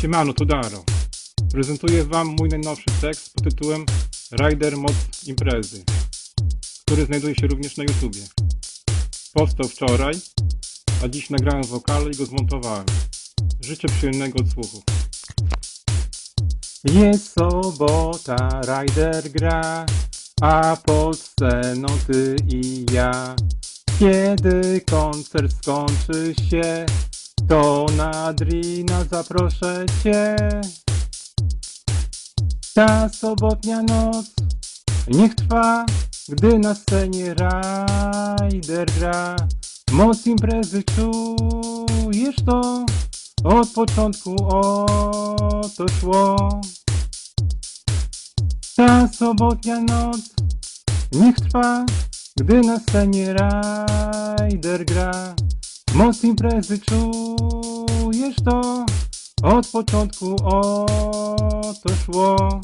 Siemano, to Daro. Prezentuję Wam mój najnowszy tekst pod tytułem Rider Moc Imprezy, który znajduje się również na YouTubie. Powstał wczoraj, a dziś nagrałem wokale i go zmontowałem. Życzę przyjemnego odsłuchu. Jest sobota, Rider gra, a pod sceną ty i ja. Kiedy koncert skończy się, to na drina zaproszę cię. Ta sobotnia noc niech trwa, gdy na scenie Rider gra. Moc imprezy czujesz to, od początku o to szło. Ta sobotnia noc niech trwa, gdy na scenie Rider gra. Moc imprezy czujesz to, od początku o to szło.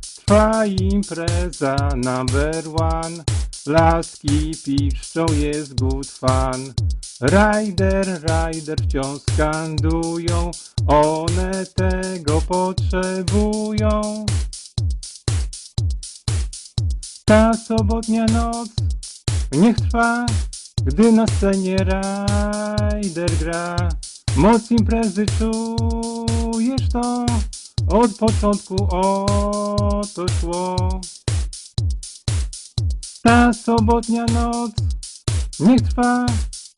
Trwa impreza number one, laski piszczą, jest good fun. Rider, rider wciąż skandują, one tego potrzebują. Ta sobotnia noc niech trwa, gdy na scenie Rider gra. Moc imprezy czujesz to, od początku o to szło. Ta sobotnia noc niech trwa,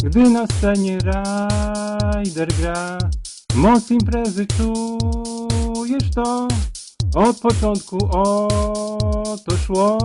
gdy na scenie Rider gra. Moc imprezy czujesz to, od początku o to szło.